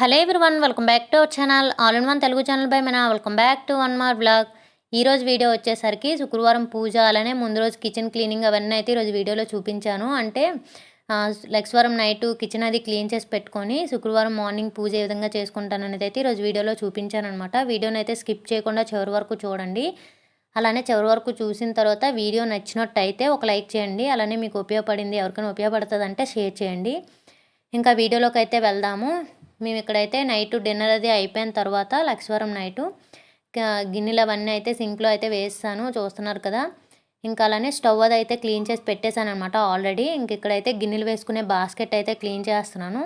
Hello one welcome back to our channel. All in one Telugu channel by మన. Welcome back to one more vlog ఈరోజు video వచ్చేసరికి శుక్రవారం పూజ అలానే ముందు రోజు కిచెన్ క్లీనింగ్ అవన్నీ అయితే ఈరోజు వీడియోలో చూపించాను. అంటే ఆ, నైట్ కిచెన్ అది క్లీన్ చేసి పెట్టుకొని శుక్రవారం మార్నింగ్ పూజ ఏ విధంగా చేసుకుంటాను అనేది అయితే ఈరోజు వీడియోలో చూపించాను అనమాట వీడియోని అయితే స్కిప్ చేయకుండా చివరి వరకు చూడండి. అలానే చివరి వరకు చూసిన తర్వాత వీడియో నచ్చినట్టయితే ఒక లైక్ చేయండి. అలానే మీకు ఉపయోగపడింది ఎవరికైనా ఉపయోగపడుతుందంటే షేర్ చేయండి. ఇంకా వీడియోలోకి అయితే వెళ్దాము. మేము ఇక్కడైతే నైట్ డిన్నర్ అది అయిపోయిన తర్వాత లక్ష్వరం నైటు గిన్నెలు అవన్నీ అయితే సింక్లో అయితే వేస్తాను చూస్తున్నారు కదా. ఇంకా అలానే స్టవ్ అది అయితే క్లీన్ చేసి పెట్టేశాను అనమాట ఆల్రెడీ. ఇంక ఇక్కడైతే గిన్నెలు వేసుకునే బాస్కెట్ అయితే క్లీన్ చేస్తున్నాను.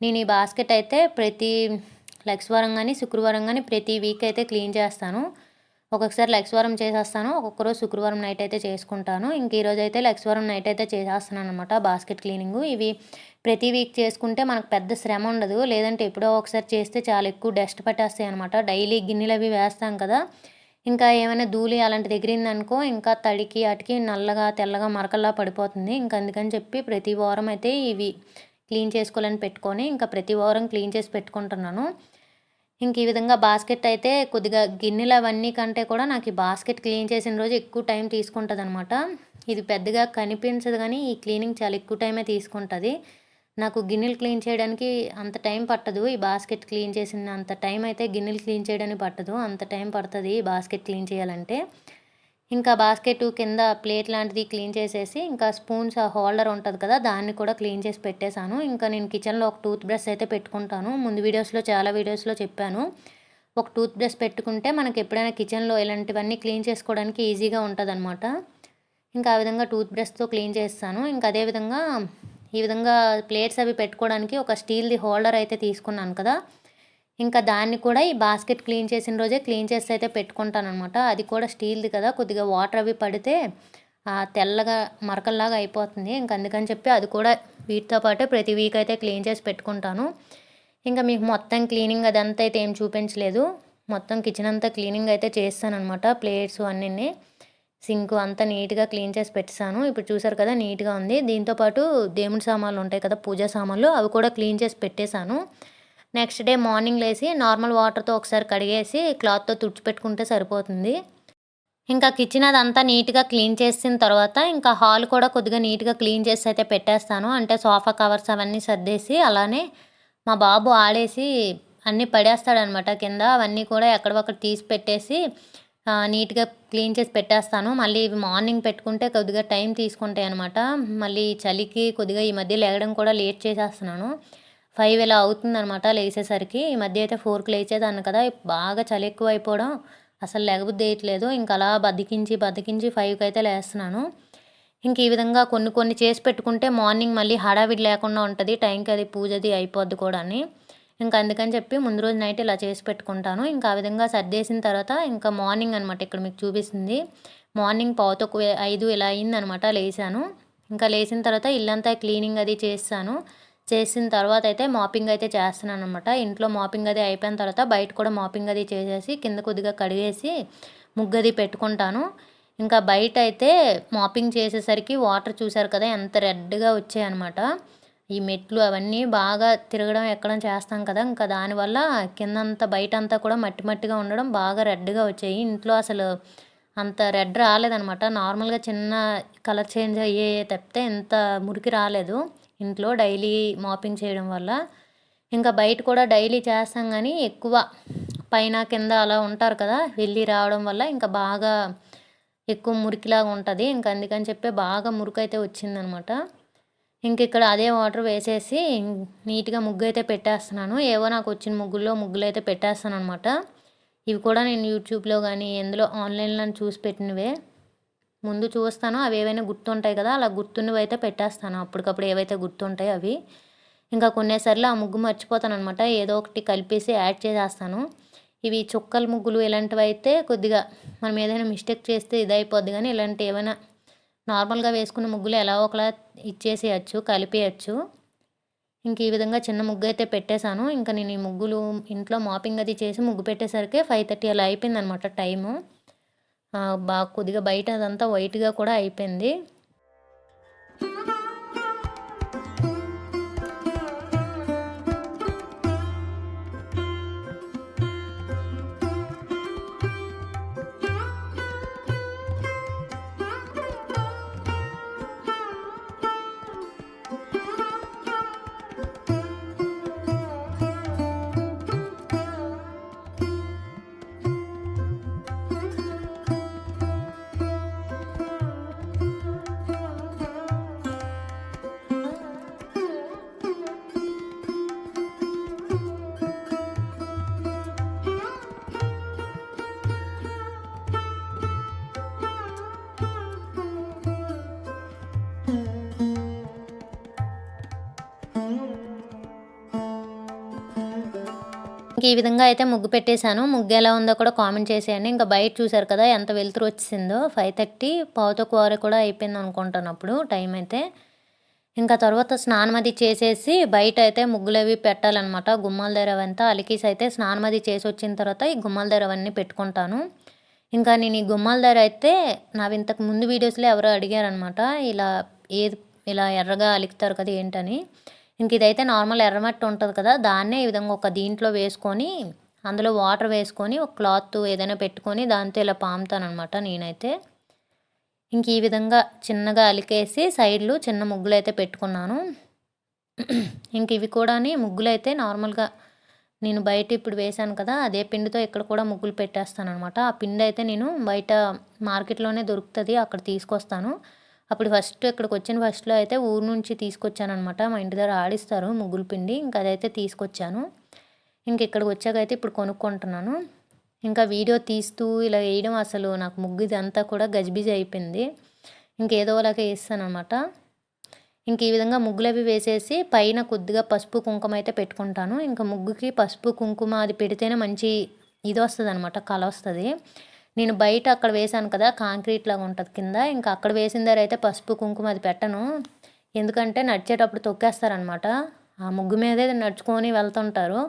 నేను ఈ బాస్కెట్ అయితే ప్రతి లక్ష్వారం కానీ శుక్రవారం కానీ ప్రతి వీక్ అయితే క్లీన్ చేస్తాను. ఒక్కొక్కసారి లక్స్వరం చేసేస్తాను ఒక్కొక్క రోజు శుక్రవారం నైట్ అయితే చేసుకుంటాను. ఇంక ఈరోజు అయితే లక్స్వరం నైట్ అయితే చేసేస్తున్నాను అనమాట బాస్కెట్ క్లీనింగ్ ఇవి ప్రతి వీక్ చేసుకుంటే మనకు పెద్ద శ్రమ ఉండదు. లేదంటే ఎప్పుడో ఒకసారి చేస్తే చాలా ఎక్కువ డస్ట్ పట్టేస్తాయి అనమాట డైలీ గిన్నెలు అవి వేస్తాం కదా. ఇంకా ఏమైనా ధూళి అలాంటి దగ్గరిందనుకో ఇంకా తడికి అటికి నల్లగా తెల్లగా మరకల్లా పడిపోతుంది. ఇంకా అందుకని చెప్పి ప్రతి వారం అయితే ఇవి క్లీన్ చేసుకోవాలని పెట్టుకొని ఇంకా ప్రతి వారం క్లీన్ చేసి పెట్టుకుంటున్నాను. ఇంక ఈ విధంగా బాస్కెట్ అయితే కొద్దిగా గిన్నెలు అవన్నీ కంటే కూడా నాకు ఈ బాస్కెట్ క్లీన్ చేసిన రోజు ఎక్కువ టైం తీసుకుంటుంది అనమాట ఇది పెద్దగా కనిపించదు కానీ ఈ క్లీనింగ్ చాలా ఎక్కువ టైమే తీసుకుంటుంది. నాకు గిన్నెలు క్లీన్ చేయడానికి అంత టైం పట్టదు. ఈ బాస్కెట్ క్లీన్ చేసిన అంత టైం అయితే గిన్నెలు క్లీన్ చేయడానికి పట్టదు. అంత టైం పడుతుంది ఈ బాస్కెట్ క్లీన్ చేయాలంటే. ఇంకా బాస్కెట్ కింద ప్లేట్ లాంటిది క్లీన్ చేసేసి ఇంకా స్పూన్స్ ఆ హోల్డర్ ఉంటుంది కదా దాన్ని కూడా క్లీన్ చేసి పెట్టేశాను. ఇంకా నేను కిచెన్లో ఒక టూత్ బ్రష్ అయితే పెట్టుకుంటాను. ముందు వీడియోస్లో చాలా వీడియోస్లో చెప్పాను. ఒక టూత్ బ్రష్ పెట్టుకుంటే మనకి ఎప్పుడైనా కిచెన్లో ఇలాంటివన్నీ క్లీన్ చేసుకోవడానికి ఈజీగా ఉంటుంది ఇంకా ఆ విధంగా టూత్ బ్రష్తో క్లీన్ చేస్తాను. ఇంకా అదే విధంగా ఈ విధంగా ప్లేట్స్ అవి పెట్టుకోవడానికి ఒక స్టీల్ది హోల్డర్ అయితే తీసుకున్నాను కదా. ఇంకా దాన్ని కూడా ఈ బాస్కెట్ క్లీన్ చేసిన రోజే క్లీన్ చేసి అయితే పెట్టుకుంటాను అనమాట అది కూడా స్టీల్ది కదా కొద్దిగా వాటర్ అవి పడితే తెల్లగా మరకల్లాగా అయిపోతుంది. ఇంకా అందుకని చెప్పి అది కూడా వీటితో పాటు ప్రతి వీక్ అయితే క్లీన్ చేసి పెట్టుకుంటాను. ఇంకా మీకు మొత్తం క్లీనింగ్ అదంతా అయితే ఏం చూపించలేదు. మొత్తం కిచెన్ అంతా క్లీనింగ్ అయితే చేస్తాను అనమాట ప్లేట్స్ అన్నీ సింక్ అంతా నీట్గా క్లీన్ చేసి పెట్టాను ఇప్పుడు చూసారు కదా నీట్గా ఉంది. దీంతోపాటు దేవుడి సామాన్లు ఉంటాయి కదా పూజా సామాన్లు అవి కూడా క్లీన్ చేసి పెట్టేశాను. నెక్స్ట్ డే మార్నింగ్ లేసి నార్మల్ వాటర్తో ఒకసారి కడిగేసి క్లాత్తో తుడిచిపెట్టుకుంటే సరిపోతుంది. ఇంకా కిచెన్ అదంతా నీట్గా క్లీన్ చేసిన తర్వాత ఇంకా హాల్ కూడా కొద్దిగా నీట్గా క్లీన్ చేసి అయితే పెట్టేస్తాను. అంటే సోఫా కవర్స్ అవన్నీ సర్దేసి అలానే మా బాబు ఆడేసి అన్నీ పడేస్తాడనమాట. కింద అవన్నీ కూడా ఎక్కడొక్కడ తీసి పెట్టేసి నీట్గా క్లీన్ చేసి పెట్టేస్తాను. మళ్ళీ ఇవి మార్నింగ్ పెట్టుకుంటే కొద్దిగా టైం తీసుకుంటాయి అనమాట మళ్ళీ చలికి కొద్దిగా ఈ మధ్య లేగడం కూడా లేట్ చేసేస్తున్నాను. ఫైవ్ ఇలా అవుతుందనమాట లేచేసరికి ఈ మధ్య అయితే ఫోర్కి లేచేదాన్ని కదా. బాగా చలి ఎక్కువ అయిపోవడం అసలు లేకపోతే వేయట్లేదు ఇంకా అలా బతికించి బతికించి ఫైవ్కి అయితే లేస్తున్నాను. ఇంక ఈ విధంగా కొన్ని కొన్ని చేసి పెట్టుకుంటే మార్నింగ్ మళ్ళీ హడావిడి లేకుండా ఉంటుంది. టైంకి అది పూజది అయిపోద్ది కూడా అని ఇంకా అందుకని చెప్పి ముందు రోజు నైట్ ఇలా చేసి పెట్టుకుంటాను. ఇంకా ఆ విధంగా సర్దేసిన తర్వాత ఇంకా మార్నింగ్ అనమాట ఇక్కడ మీకు చూపిస్తుంది. మార్నింగ్ పావుతో ఐదు ఇలా అయిందనమాట లేచాను ఇంకా లేచిన తర్వాత ఇల్లంతా క్లీనింగ్ అది చేస్తాను. చేసిన తర్వాత అయితే మాపింగ్ అయితే చేస్తున్నాను అనమాట ఇంట్లో మాపింగ్ అది అయిపోయిన తర్వాత బయట కూడా మాపింగ్ అది చేసేసి కింద కొద్దిగా కడిగేసి ముగ్గది పెట్టుకుంటాను. ఇంకా బయట అయితే మాపింగ్ చేసేసరికి వాటర్ చూసారు కదా ఎంత రెడ్గా వచ్చాయన్నమాట. ఈ మెట్లు అవన్నీ బాగా తిరగడం ఎక్కడం చేస్తాం కదా ఇంకా దానివల్ల కిందంతా బయట అంతా కూడా మట్టి మట్టిగా ఉండడం బాగా రెడ్గా వచ్చాయి. ఇంట్లో అసలు అంత రెడ్ రాలేదనమాట నార్మల్గా చిన్న కలర్ చేంజ్ అయ్యే తప్పితే ఇంత మురికి రాలేదు. ఇంట్లో డైలీ మాపింగ్ చేయడం వల్ల ఇంకా బయట కూడా డైలీ చేస్తాం కానీ ఎక్కువ పైన కింద అలా ఉంటారు కదా వెళ్ళి రావడం వల్ల ఇంకా బాగా ఎక్కువ మురికిలాగా ఉంటుంది. ఇంకా అందుకని చెప్పి బాగా మురికి అయితే వచ్చిందనమాట. ఇంక ఇక్కడ అదే వాటర్ వేసేసి నీట్గా ముగ్గు అయితే పెట్టేస్తున్నాను. ఏవో నాకు వచ్చిన ముగ్గుల్లో ముగ్గులు అయితే పెట్టేస్తాను అనమాట ఇవి కూడా నేను యూట్యూబ్లో కానీ ఎందులో ఆన్లైన్లో చూసి పెట్టినవే. ముందు చూస్తాను అవి ఏవైనా గుర్తుంటాయి కదా అలా గుర్తున్నవి అయితే పెట్టేస్తాను. అప్పటికప్పుడు ఏవైతే గుర్తుంటాయో అవి. ఇంకా కొన్నిసార్లు ఆ ముగ్గు మర్చిపోతాను అనమాట ఏదో ఒకటి కలిపేసి యాడ్ చేసేస్తాను. ఇవి చుక్కల ముగ్గులు ఇలాంటివి అయితే కొద్దిగా మనం ఏదైనా మిస్టేక్ చేస్తే ఇది అయిపోద్ది కానీ ఇలాంటి ఏమైనా నార్మల్గా వేసుకున్న ముగ్గులు ఎలా ఒకలా ఇచ్చేసేయచ్చు కలిపేయచ్చు. ఇంక ఈ విధంగా చిన్న ముగ్గు అయితే పెట్టేశాను. ఇంకా నేను ఈ ముగ్గులు ఇంట్లో మాపింగ్ అది చేసి ముగ్గు పెట్టేసరికి ఫైవ్ థర్టీ అలా అయిపోయింది అనమాట టైము. బాగా కొద్దిగా బయట అదంతా వైట్గా కూడా అయిపోయింది. ఈ విధంగా అయితే ముగ్గు పెట్టేశాను. ముగ్గు ఎలా ఉందో కూడా కామెంట్ చేసేయండి. ఇంకా బయట చూసారు కదా ఎంత వెలుతురు వచ్చిందో. ఫైవ్ థర్టీ పావుతో కూర కూడా అయిపోయింది అనుకుంటాను అప్పుడు టైం అయితే. ఇంకా తర్వాత స్నానం అది చేసేసి బయట అయితే ముగ్గులు అవి పెట్టాలన్నమాట. గుమ్మాల దగ్గర అవంతా అలికేసి అయితే స్నానం అది చేసి వచ్చిన తర్వాత ఈ గుమ్మాల దగ్గర అవన్నీ పెట్టుకుంటాను. ఇంకా నేను ఈ గుమ్మాల దగ్గర అయితే నా ఇంతకు ముందు వీడియోస్లో ఎవరో అడిగారనమాట ఇలా ఏది ఇలా ఎర్రగా అలుకుతారు కదా ఏంటని. ఇంక ఇదైతే నార్మల్ ఎర్రమట్టి ఉంటుంది కదా దాన్నే ఈ విధంగా ఒక దీంట్లో వేసుకొని అందులో వాటర్ వేసుకొని ఒక క్లాత్ ఏదైనా పెట్టుకొని దాంతో ఇలా పాముతానమాట నేనైతే. ఇంక ఈ విధంగా చిన్నగా అలికేసి సైడ్లు చిన్న ముగ్గులు అయితే పెట్టుకున్నాను. ఇంక ఇవి కూడా ముగ్గులు అయితే నార్మల్గా నేను బయట ఇప్పుడు వేశాను కదా అదే పిండితో ఇక్కడ కూడా ముగ్గులు పెట్టేస్తాను అనమాట ఆ పిండి అయితే నేను బయట మార్కెట్లోనే దొరుకుతుంది అక్కడ తీసుకొస్తాను. అప్పుడు ఫస్ట్ ఇక్కడికి వచ్చిన ఫస్ట్లో అయితే ఊరు నుంచి తీసుకొచ్చాను అనమాట మా ఇంటి దగ్గర ఆడిస్తారు ముగ్గులు పిండి. ఇంకా అదైతే తీసుకొచ్చాను. ఇంక ఇక్కడికి వచ్చాక అయితే ఇప్పుడు కొనుక్కుంటున్నాను. ఇంకా వీడియో తీస్తూ ఇలా వేయడం అసలు నాకు ముగ్గు ఇదంతా కూడా గజిబిజి అయిపోయింది. ఇంకేదో అలాగే వేస్తాను అనమాట ఇంక ఈ విధంగా ముగ్గులు అవి వేసేసి పైన కొద్దిగా పసుపు కుంకుమ అయితే పెట్టుకుంటాను. ఇంకా ముగ్గుకి పసుపు కుంకుమ అది పెడితేనే మంచి ఇది వస్తుంది అనమాట కళ వస్తుంది నేను బయట అక్కడ వేసాను కదా కాంక్రీట్ లాగా ఉంటుంది కింద. ఇంకా అక్కడ వేసిన దగ్గర అయితే పసుపు కుంకుమ అది పెట్టను. ఎందుకంటే నడిచేటప్పుడు తొక్కేస్తారనమాట ఆ ముగ్గు మీదే నడుచుకొని వెళ్తుంటారు.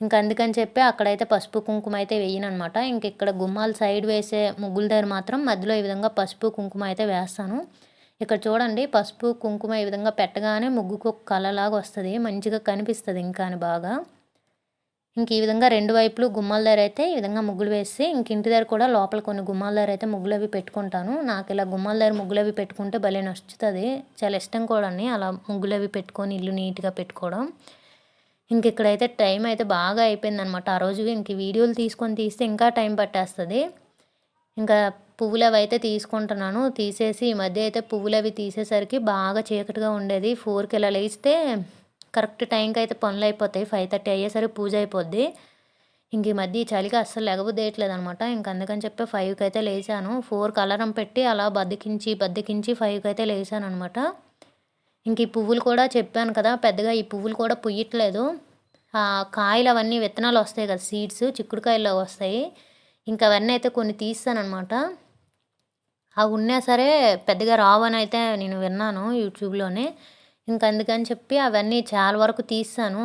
ఇంక అందుకని చెప్పి అక్కడైతే పసుపు కుంకుమ అయితే వేయనమాట ఇంక ఇక్కడ గుమ్మాల సైడ్ వేసే ముగ్గుల దగ్గర మాత్రం మధ్యలో ఈ విధంగా పసుపు కుంకుమ అయితే వేస్తాను. ఇక్కడ చూడండి పసుపు కుంకుమ ఈ విధంగా పెట్టగానే ముగ్గుకు ఒక కలలాగా వస్తుంది. మంచిగా కనిపిస్తుంది ఇంకా అని బాగా. ఇంక ఈ విధంగా రెండు వైపులు గుమ్మాల దగ్గర అయితే ఈ విధంగా ముగ్గులు వేసి ఇంక ఇంటి దగ్గర కూడా లోపల కొన్ని గుమ్మాల దగ్గర అయితే ముగ్గులు అవి పెట్టుకుంటాను. నాకు ఇలా గుమ్మాల దగ్గర ముగ్గులు అవి పెట్టుకుంటే భలే నచ్చుతుంది. చాలా ఇష్టం కూడా అలా ముగ్గులు అవి పెట్టుకొని ఇల్లు నీట్గా పెట్టుకోవడం. ఇంక ఇక్కడైతే టైం అయితే బాగా అయిపోయింది అనమాట ఆ రోజు ఇంక వీడియోలు తీసుకొని తీస్తే ఇంకా టైం పట్టేస్తుంది. ఇంకా పువ్వులు అవి అయితే తీసుకుంటున్నాను. తీసేసి ఈ మధ్య అయితే పువ్వులు అవి తీసేసరికి బాగా చీకటిగా ఉండేది. ఫోర్కి ఇలా లేస్తే కరెక్ట్ టైంకి అయితే పనులు అయిపోతాయి ఫైవ్ థర్టీ అయ్యేసరికి పూజ అయిపోద్ది. ఇంక ఈ మధ్య ఈ చలికి అస్సలు లేకపోతేయట్లేదు అనమాట ఇంక అందుకని చెప్పి ఫైవ్కి అయితే లేచాను. ఫోర్కి అలారం పెట్టి అలా బద్దకించి బద్దకించి ఫైవ్కి అయితే లేచాను అనమాట ఇంక ఈ పువ్వులు కూడా చెప్పాను కదా పెద్దగా ఈ పువ్వులు కూడా పుయ్యట్లేదు. కాయలు అవన్నీ విత్తనాలు వస్తాయి కదా సీడ్స్ చిక్కుడుకాయలు వస్తాయి. ఇంకా అవన్నీ అయితే కొన్ని తీస్తానమాట అవి ఉన్నా సరే పెద్దగా రావని అయితే నేను విన్నాను యూట్యూబ్లోనే. ఇంక అందుకని చెప్పి అవన్నీ చాలా వరకు తీసాను.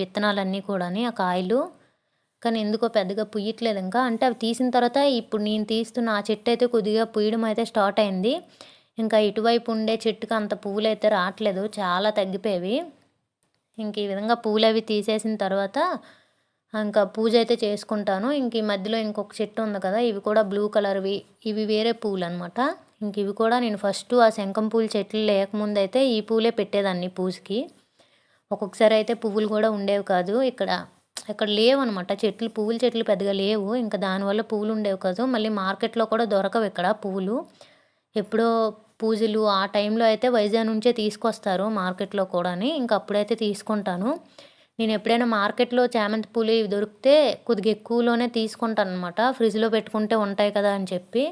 విత్తనాలన్నీ కూడా ఆ కాయలు. కానీ ఎందుకో పెద్దగా పుయ్యట్లేదు ఇంకా. అంటే అవి తీసిన తర్వాత ఇప్పుడు నేను తీస్తున్న ఆ చెట్టు అయితే కొద్దిగా పుయ్యడం అయితే స్టార్ట్ అయింది. ఇంకా ఇటువైపు ఉండే చెట్టుకి అంత పువ్వులు అయితే రావట్లేదు. చాలా తగ్గిపోయేవి. ఇంక ఈ విధంగా పూలు అవి తీసేసిన తర్వాత ఇంకా పూజ అయితే చేసుకుంటాను. ఇంక ఈ మధ్యలో ఇంకొక చెట్టు ఉంది కదా ఇవి కూడా బ్లూ కలర్వి. ఇవి వేరే పూలు అనమాట ఇంక ఇవి కూడా నేను ఫస్ట్ ఆ శంఖం పూలు చెట్లు లేకముందు అయితే ఈ పూలే పెట్టేదాన్ని పూజకి. ఒక్కొక్కసారి అయితే పువ్వులు కూడా ఉండేవి కాదు. ఇక్కడ ఇక్కడ లేవు అనమాట చెట్లు పువ్వుల చెట్లు పెద్దగా లేవు. ఇంకా దానివల్ల పువ్వులు ఉండేవి కాదు. మళ్ళీ మార్కెట్లో కూడా దొరకవు ఇక్కడ పువ్వులు. ఎప్పుడో పూజలు ఆ టైంలో అయితే వైజాగ్ నుంచే తీసుకొస్తారు మార్కెట్లో కూడా ఇంకా అప్పుడైతే తీసుకుంటాను. నేను ఎప్పుడైనా మార్కెట్లో చామంతి పూలు ఇవి దొరికితే కొద్దిగా ఎక్కువలోనే తీసుకుంటాను అనమాట ఫ్రిడ్జ్లో పెట్టుకుంటే ఉంటాయి కదా అని చెప్పి.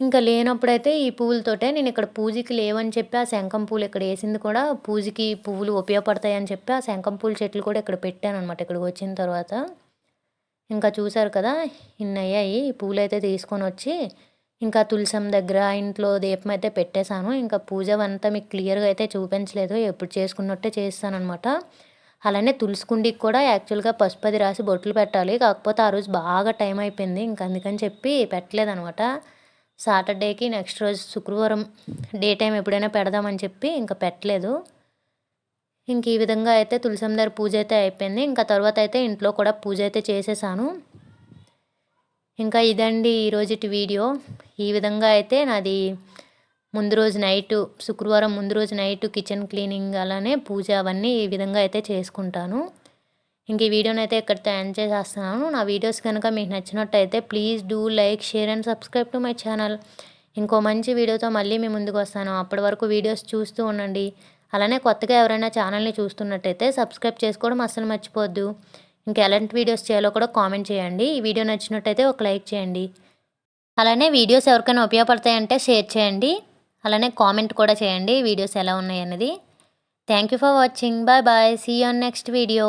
ఇంకా లేనప్పుడైతే ఈ పువ్వులతోటే నేను ఇక్కడ పూజకి లేవని చెప్పి ఆ శంఖం పూలు ఇక్కడ వేసింది కూడా. పూజకి పువ్వులు ఉపయోగపడతాయని చెప్పి ఆ శంఖం పూల చెట్లు కూడా ఇక్కడ పెట్టాను అనమాట ఇక్కడికి వచ్చిన తర్వాత. ఇంకా చూసారు కదా ఇన్ని అయ్యాయి. ఈ పూలు అయితే తీసుకొని వచ్చి ఇంకా తులసం దగ్గర ఇంట్లో దీపం అయితే పెట్టేశాను. ఇంకా పూజ అంతా మీకు క్లియర్గా అయితే చూపించలేదు. ఎప్పుడు చేసుకున్నట్టే చేస్తాను అనమాట అలానే తులుసుకుండికి కూడా యాక్చువల్గా పసుపది రాసి బొట్లు పెట్టాలి. కాకపోతే ఆ రోజు బాగా టైం అయిపోయింది. ఇంకా అందుకని చెప్పి పెట్టలేదనమాట సాటర్డేకి నెక్స్ట్ రోజు శుక్రవారం డే టైం ఎప్పుడైనా పెడదామని చెప్పి ఇంకా పెట్టలేదు. ఇంక ఈ విధంగా అయితే తులసం పూజ అయితే అయిపోయింది. ఇంకా తర్వాత అయితే ఇంట్లో కూడా పూజ అయితే చేసేసాను. ఇంకా ఇదండి ఈరోజుటి వీడియో. ఈ విధంగా అయితే నాది ముందు రోజు నైటు శుక్రవారం ముందు రోజు నైటు కిచెన్ క్లీనింగ్ అలానే పూజ అవన్నీ ఈ విధంగా అయితే చేసుకుంటాను. ఇంక ఈ వీడియోని అయితే ఇక్కడితో ఎండ్ చేసేస్తున్నాను. నా వీడియోస్ కనుక మీకు నచ్చినట్టయితే please do like share and subscribe to my channel ఇంకో మంచి వీడియోతో మళ్ళీ మీ ముందుకు వస్తాను. అప్పటి వరకు వీడియోస్ చూస్తూ ఉండండి. అలానే కొత్తగా ఎవరైనా ఛానల్ని చూస్తున్నట్టయితే సబ్స్క్రైబ్ చేసుకోవడం అస్సలు మర్చిపోవద్దు ఇంకా ఎలాంటి వీడియోస్ చేయాలో కూడా కామెంట్ చేయండి. ఈ వీడియో నచ్చినట్టయితే ఒక లైక్ చేయండి. అలానే వీడియోస్ ఎవరికైనా ఉపయోగపడతాయంటే షేర్ చేయండి. అలానే కామెంట్ కూడా చేయండి. వీడియోస్ ఎలా ఉన్నాయి అనేది thank you for watching bye bye see on next video